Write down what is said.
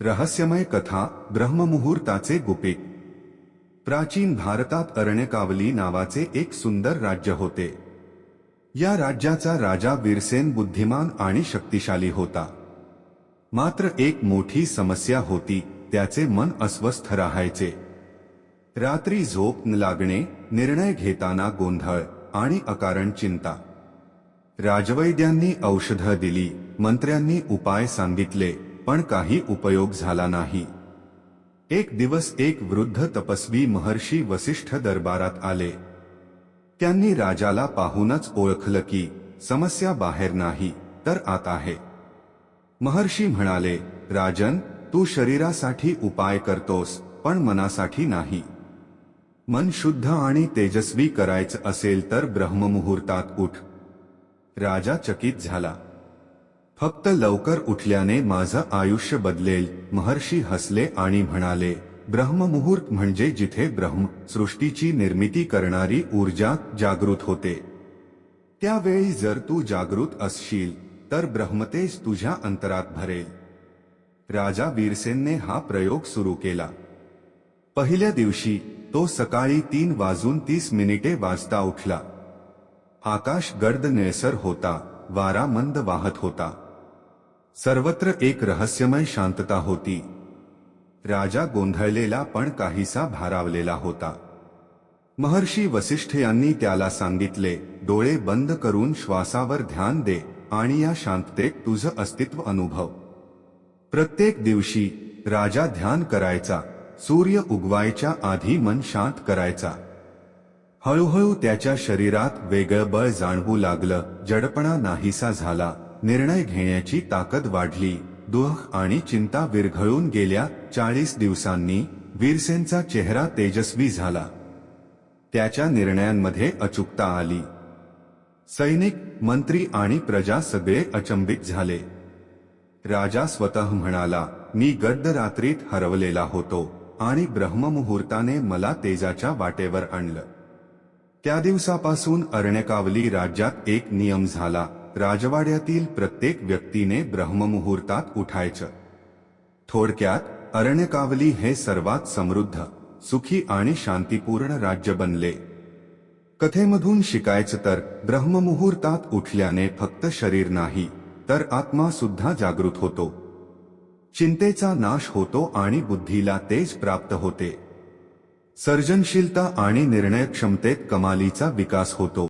रहस्यमय कथा ब्रह्ममुहूर्ताचे गुपित प्राचीन भारतात अरण्यकावली नावाचे एक सुंदर राज्य होते. या राज्याचा राजा वीरसेन बुद्धिमान आणि शक्तिशाली होता. मात्र एक मोठी समस्या होती त्याचे मन अस्वस्थ राहायचे. रात्री झोप न लागणे निर्णय घेताना गोंधळ आणि अकारण चिंता. राजवैद्यांनी औषधं दिली मंत्र्यांनी उपाय सांगितले पण काही उपयोग झाला नाही. एक दिवस एक वृद्ध तपस्वी महर्षी वसिष्ठ दरबारात आले. त्यांनी राजाला पाहूनच ओळखलं की समस्या बाहेर नाही तर आत आहे. महर्षी म्हणाले राजन तू शरीरासाठी उपाय करतोस पण मनासाठी नाही. मन शुद्ध आणि तेजस्वी करायचं असेल तर ब्रह्ममुहूर्तात उठ. राजा चकित झाला. फक्त लवकर उठल्याने माझं आयुष्य बदलेल. महर्षी हसले आणि म्हणाले ब्रह्ममुहूर्त म्हणजे जिथे ब्रह्म सृष्टीची निर्मिती करणारी ऊर्जा जागृत होते. त्यावेळी जर तू जागृत असशील तर ब्रह्मतेज तुझ्या अंतरात भरेल. राजा वीरसेनने हा प्रयोग सुरू केला. पहिल्या दिवशी तो सकाळी तीन वाजून तीस मिनिटे वाजता उठला. आकाश गर्द निळसर होता वारा मंद वाहत होता. सर्वत्र एक रहस्यमय शांतता होती. राजा गोंधळलेला पण काहीसा भारावलेला होता. महर्षी वसिष्ठ यांनी त्याला सांगितले डोळे बंद करून श्वासावर ध्यान दे आणि या शांततेत तुझं अस्तित्व अनुभव. प्रत्येक दिवशी राजा ध्यान करायचा सूर्य उगवायच्या आधी मन शांत करायचा. हळूहळू त्याच्या शरीरात वेगळं बळ जाणवू लागलं जडपणा नाहीसा झाला. निर्णय घेण्याची ताकद वाढली. दुःख आणि चिंता विरघळून गेल्या चाळीस दिवसांनी वीरसेनचा चेहरा तेजस्वी झाला. त्याच्या निर्णयांमध्ये अचूकता आली. सैनिक मंत्री आणि प्रजा सगळे अचंबित झाले. राजा स्वतः म्हणाला मी गड्ड रात्रीत हरवलेला होतो आणि ब्रह्ममुहूर्ताने मला तेजाच्या वाटेवर आणलं. त्या दिवसापासून अरण्यकावली राज्यात एक नियम झाला. राजवाड्यातील प्रत्येक व्यक्तीने ब्रह्ममुहूर्तात उठायचं. थोडक्यात अरण्यकावली हे सर्वात समृद्ध सुखी आणि शांतीपूर्ण राज्य बनले. कथेमधून शिकायचं तर ब्रह्ममुहूर्तात उठल्याने फक्त शरीर नाही तर आत्मा सुद्धा जागृत होतो. चिंतेचा नाश होतो आणि बुद्धीला तेज प्राप्त होते. सर्जनशीलता आणि निर्णय क्षमतेत कमालीचा विकास होतो.